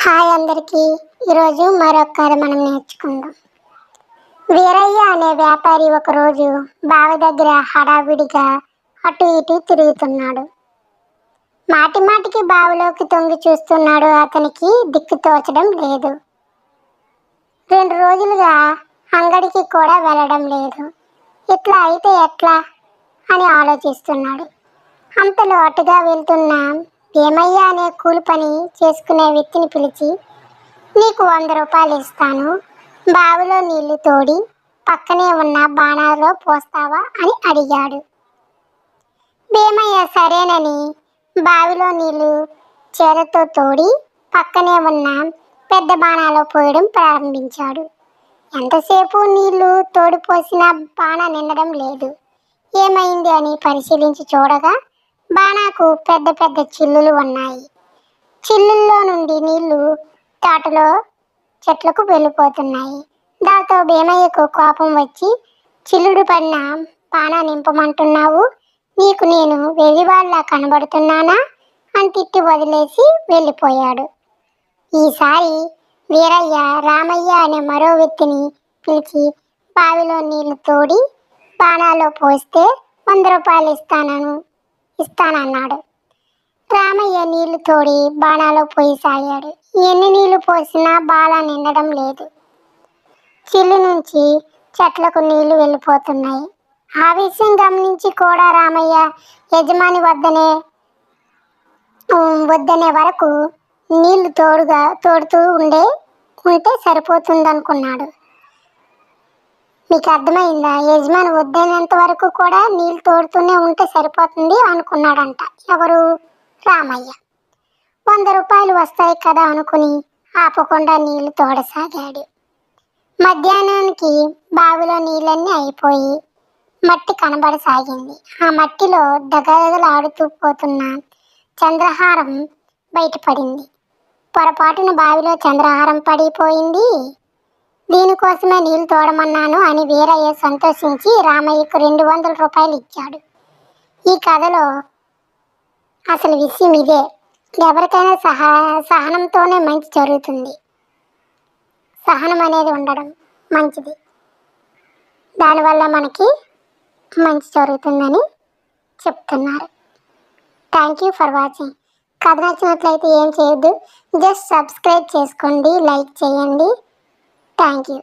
Hi అందరికీ. ఈరోజు మరొకరు మనం నేర్చుకుందాం. వీరయ్య అనే వ్యాపారి ఒకరోజు బావి దగ్గర హడావిడిగా అటు ఇటు తిరుగుతున్నాడు. మాటి మాటికి బావిలోకి తొంగి చూస్తున్నాడు అతనికి దిక్కు తోచడం లేదు. రెండు రోజులుగా అంగడికి కూడా వెళ్ళడం లేదు. ఇట్లా అయితే ఎట్లా? అని ఆలోచిస్తున్నాడు. అంతలో అటుగా వెళ్తున్న భీమయ్య అనే కూలి పని చేసుకునే వ్యక్తిని పిలిచి నీకు వంద రూపాయలు ఇస్తాను బావిలో నీళ్ళు తోడి పక్కనే ఉన్న బాణాలలో పోస్తావా? అని అడిగాడు. భీమయ్య సరేనని. బావిలో నీళ్ళు చేరతో తోడి పక్కనే ఉన్న పెద్ద బాణాలో పోయడం ప్రారంభించాడు. ఎంతసేపు నీళ్ళు తోడిపోసిన బాణ నిండడం లేదు. ఏమైంది అని పరిశీలించి చూడగా బాణాకు పెద్ద పెద్ద చిల్లులు ఉన్నాయి. చిల్లుల్లో నుండి నీళ్ళు తాటలో చెట్లకు వెళ్ళిపోతున్నాయి. దాంతో భీమయ్యకు కోపం వచ్చి చిల్లుడు పడిన బాణ నింపమంటున్నావు? నీకు నేను వెలివాళ్ళ కనబడుతున్నానా? అని తిట్టి వదిలేసి వెళ్ళిపోయాడు. ఈసారి వీరయ్య రామయ్య అనే మరో వ్యక్తిని పిలిచి బావిలో నీళ్ళు తోడి బాణాలో పోస్తే వంద రూపాయలు ఇస్తానను. ఇస్తానన్నాడు. రామయ్య నీళ్ళు తోడి బాణాలో పోయి సాగాడు. ఎన్ని నీళ్ళు పోసినా బాల నిండడం లేదు. చిల్లు నుంచి చెట్లకు నీళ్ళు వెళ్ళిపోతున్నాయి. ఆ విషయం గమనించి కూడా రామయ్య యజమాని వద్దనే వద్దనే వరకు నీళ్ళు తోడుగా తోడుతూ ఉండే ఉంటే సరిపోతుందనుకున్నాడు. మీకు అర్థమైందా? యజమాని వద్దనేంత వరకు కూడా నీళ్ళు తోడుతూనే ఉంటే సరిపోతుంది అనుకున్నాడంట. ఎవరు? రామయ్య. వంద రూపాయలు వస్తాయి కదా అనుకుని ఆపకుండా నీళ్ళు తోడసాగాడు. మధ్యాహ్నానికి బావిలో నీళ్ళన్నీ అయిపోయి మట్టి కనబడసాగింది. ఆ మట్టిలో దగదగలాడుతూ పోతున్న చంద్రహారం బయటపడింది. పొరపాటున బావిలో చంద్రహారం పడిపోయింది. దీనికోసమే నీళ్ళు తోడమన్నాను అని వీరయ్య సంతోషించి రామయ్యకు రెండు వందల రూపాయలు ఇచ్చాడు. ఈ కథలో అసలు విషయం ఇదే. ఎవరికైనా సహా సహనంతోనే మంచి జరుగుతుంది. సహనం అనేది ఉండడం మంచిది. దానివల్ల మనకి మంచి జరుగుతుందని చెప్తున్నారు. Thank you for watching. కథ నచ్చినట్లయితే ఏం చేయొద్దు. జస్ట్ సబ్స్క్రైబ్ చేసుకోండి లైక్ చేయండి. Thank you